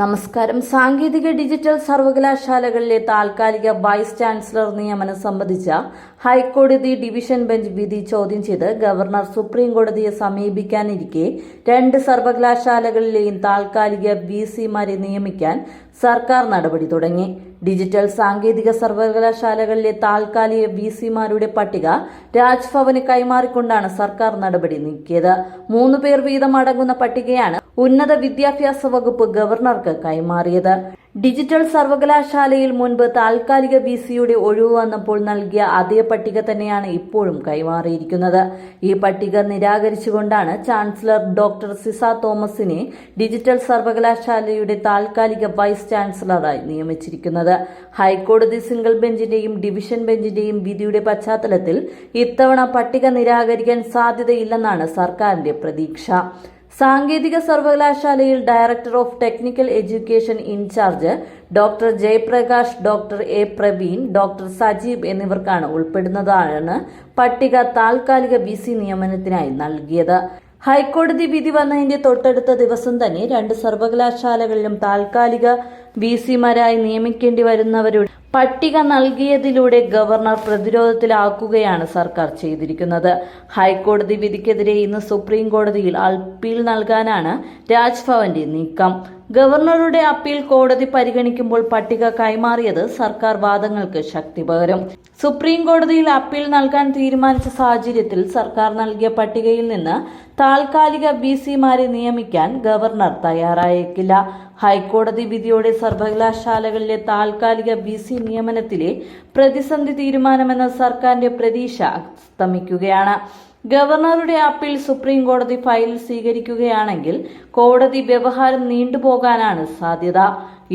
നമസ്കാരം. സാങ്കേതിക ഡിജിറ്റൽ സർവകലാശാലകളിലെ താൽക്കാലിക വൈസ് ചാൻസലർ നിയമനം സംബന്ധിച്ച ഹൈക്കോടതി ഡിവിഷൻ ബെഞ്ച് വിധി ചോദ്യം ചെയ്ത് ഗവർണർ സുപ്രീം കോടതിയെ സമീപിക്കാനിരിക്കെ രണ്ട് സർവകലാശാലകളിലെയും താൽക്കാലിക വി സിമാരെ നിയമിക്കാൻ സർക്കാർ നടപടി തുടങ്ങി. ഡിജിറ്റൽ സാങ്കേതിക സർവകലാശാലകളിലെ താൽക്കാലിക വി സിമാരുടെ പട്ടിക രാജ്ഭവന് കൈമാറിക്കൊണ്ടാണ് സർക്കാർ നടപടി നീക്കിയത്. മൂന്ന് പേർ വീതം അടങ്ങുന്ന പട്ടികയാണ് ഉന്നത വിദ്യാഭ്യാസ വകുപ്പ് ഗവർണർക്ക് കൈമാറിയത്. ഡിജിറ്റൽ സർവകലാശാലയിൽ മുൻപ് താൽക്കാലിക വി സിയുടെ ഒഴിവ് വന്നപ്പോൾ നൽകിയ അതേ പട്ടിക തന്നെയാണ് ഇപ്പോഴും കൈമാറിയിരിക്കുന്നത്. ഈ പട്ടിക നിരാകരിച്ചുകൊണ്ടാണ് ചാൻസലർ ഡോക്ടർ സിസ തോമസിനെ ഡിജിറ്റൽ സർവകലാശാലയുടെ താൽക്കാലിക വൈസ് ചാൻസലറായി നിയമിച്ചിരിക്കുന്നത്. ഹൈക്കോടതി സിംഗിൾ ബെഞ്ചിന്റെയും ഡിവിഷൻ ബെഞ്ചിന്റെയും വിധിയുടെ പശ്ചാത്തലത്തിൽ ഇത്തവണ പട്ടിക നിരാകരിക്കാൻ സാധ്യതയില്ലെന്നാണ് സർക്കാരിന്റെ പ്രതീക്ഷ. സാങ്കേതിക സർവകലാശാലയിൽ director of technical education incharge doctor Jayaprakash doctor A Praveen doctor Sajeeb എന്നിവർക്കാണ് ഉൾപ്പെടുന്നതാണ് പട്ടിക താൽക്കാലിക വി നിയമനത്തിനായി നൽകിയത്. ഹൈക്കോടതി വിധി വന്നതിന്റെ തൊട്ടടുത്ത ദിവസം തന്നെ രണ്ട് സർവകലാശാലകളിലും താൽക്കാലിക വി സിമാരായി നിയമിക്കേണ്ടി വരുന്നവരുടെ പട്ടിക നൽകിയതിലൂടെ ഗവർണർ പ്രതിരോധത്തിലാക്കുകയാണ് സർക്കാർ ചെയ്തിരിക്കുന്നത്. ഹൈക്കോടതി വിധിക്കെതിരെ ഇന്ന് സുപ്രീം കോടതിയിൽ അപ്പീൽ നൽകാനാണ് രാജ്ഭവന്റെ നീക്കം. ഗവർണറുടെ അപ്പീൽ കോടതി പരിഗണിക്കുമ്പോൾ പട്ടിക കൈമാറിയത് സർക്കാർ വാദങ്ങൾക്ക് ശക്തി പകരും. സുപ്രീം കോടതിയിൽ അപ്പീൽ നൽകാൻ തീരുമാനിച്ച സാഹചര്യത്തിൽ സർക്കാർ നൽകിയ പട്ടികയിൽ നിന്ന് താൽക്കാലിക ബി സിമാരെ നിയമിക്കാൻ ഗവർണർ തയ്യാറായേക്കില്ല. ഹൈക്കോടതി വിധിയോടെ സർവകലാശാലകളിലെ താൽക്കാലിക ബി സി നിയമനത്തിലെ പ്രതിസന്ധി തീരുമാനമെന്ന സർക്കാരിന്റെ പ്രതീക്ഷ അസ്തമിക്കുകയാണ്. ഗവർണറുടെ അപ്പീൽ സുപ്രീം കോടതി ഫയൽ സ്വീകരിക്കുകയാണെങ്കിൽ കോടതി വ്യവഹാരം നീണ്ടുപോകാനാണ് സാധ്യത.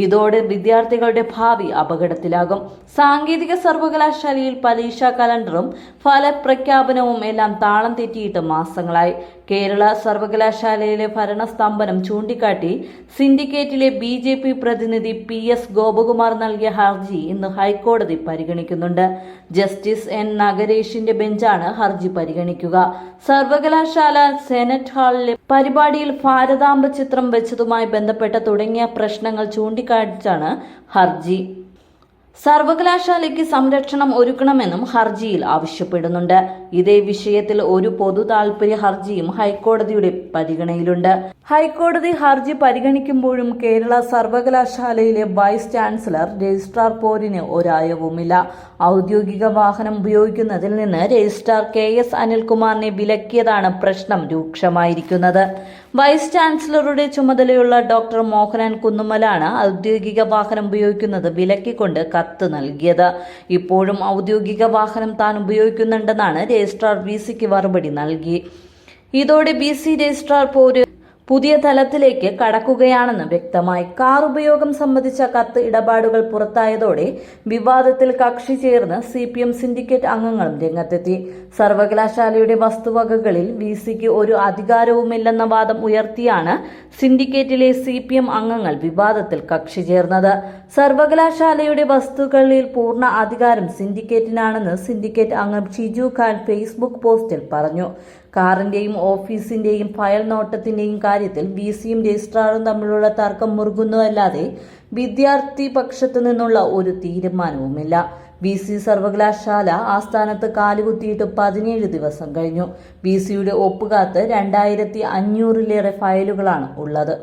ഇതോടെ വിദ്യാർത്ഥികളുടെ ഭാവി അപകടത്തിലാകും. സാങ്കേതിക സർവകലാശാലയിൽ പരീക്ഷാ കലണ്ടറും ഫലപ്രഖ്യാപനവും എല്ലാം താളം തെറ്റിയിട്ട് മാസങ്ങളായി. കേരള സർവകലാശാലയിലെ ഭരണസ്തംഭനം ചൂണ്ടിക്കാട്ടി സിൻഡിക്കേറ്റിലെ ബി ജെ പി പ്രതിനിധി പി എസ് ഗോപകുമാർ നൽകിയ ഹർജി ഇന്ന് ഹൈക്കോടതി പരിഗണിക്കുന്നുണ്ട്. ജസ്റ്റിസ് എൻ നഗരേഷിന്റെ ബെഞ്ചാണ് ഹർജി പരിഗണിക്കുക. സർവകലാശാല സെനറ്റ് ഹാളിലെ പരിപാടിയിൽ ഭാരതാംബ ചിത്രം വെച്ചതുമായി ബന്ധപ്പെട്ട തുടങ്ങിയ പ്രശ്നങ്ങൾ ചൂണ്ടിക്കാണിച്ചാണ് ഹർജി. സർവകലാശാലയ്ക്ക് സംരക്ഷണം ഒരുക്കണമെന്നും ഹർജിയിൽ ആവശ്യപ്പെടുന്നുണ്ട്. ഇതേ വിഷയത്തിൽ ഒരു പൊതു താൽപര്യ ഹർജിയും ഹൈക്കോടതിയുടെ പരിഗണനയിലുണ്ട്. ഹൈക്കോടതി ഹർജി പരിഗണിക്കുമ്പോഴും കേരള സർവകലാശാലയിലെ വൈസ് ചാൻസലർ രജിസ്ട്രാർ പോരിന് ഒരായവുമില്ല. ഔദ്യോഗിക വാഹനം ഉപയോഗിക്കുന്നതിൽ നിന്ന് രജിസ്ട്രാർ കെ എസ് അനിൽകുമാറിനെ വിലക്കിയതാണ് പ്രശ്നം രൂക്ഷമായിരിക്കുന്നത്. വൈസ് ചാൻസലറുടെ ചുമതലയുള്ള ഡോക്ടർ മോഹനൻ കുന്നുമലാണ് ഔദ്യോഗിക വാഹനം ഉപയോഗിക്കുന്നത് വിലക്കിക്കൊണ്ട് കത്ത് നൽകിയത്. ഇപ്പോഴും ഔദ്യോഗിക വാഹനം താൻ ഉപയോഗിക്കുന്നുണ്ടെന്നാണ് രജിസ്ട്രാർ വി സിക്ക് മറുപടി നൽകി. ഇതോടെ ബി സി രജിസ്ട്രാർ പോര് പുതിയ തലത്തിലേക്ക് കടക്കുകയാണെന്ന് വ്യക്തമായി കാർ ഉപയോഗം സംബന്ധിച്ച കത്ത് ഇടപാടുകൾ പുറത്തായതോടെ വിവാദത്തിൽ കക്ഷി ചേർന്ന് സി പി എം സിൻഡിക്കേറ്റ് അംഗങ്ങളും രംഗത്തെത്തി. സർവകലാശാലയുടെ വസ്തുവകകളിൽ വി സിക്ക് ഒരു അധികാരവുമില്ലെന്ന വാദം ഉയർത്തിയാണ് സിൻഡിക്കേറ്റിലെ സി പി എം അംഗങ്ങൾ വിവാദത്തിൽ കക്ഷി ചേർന്നത്. സർവകലാശാലയുടെ വസ്തുക്കളിൽ പൂർണ അധികാരം സിൻഡിക്കേറ്റിനാണെന്ന് സിൻഡിക്കേറ്റ് അംഗം ഷിജു ഖാൻ ഫേസ്ബുക്ക് പോസ്റ്റിൽ പറഞ്ഞു. കാറിന്റെയും ഓഫീസിന്റെയും ഫയൽ നോട്ടത്തിന്റെയും കാര്യത്തിൽ വി സിയും രജിസ്ട്രാറും തമ്മിലുള്ള തർക്കം മുറുകുന്നതല്ലാതെ വിദ്യാർത്ഥി പക്ഷത്തു നിന്നുള്ള ഒരു തീരുമാനവുമില്ല. ബി സി സർവകലാശാല ആസ്ഥാനത്ത് കാലുകുത്തിയിട്ട് പതിനേഴ് ദിവസം കഴിഞ്ഞു. ബി സിയുടെ ഒപ്പുകാത്ത് രണ്ടായിരത്തി അഞ്ഞൂറിലേറെ ഫയലുകളാണ് ഉള്ളത്.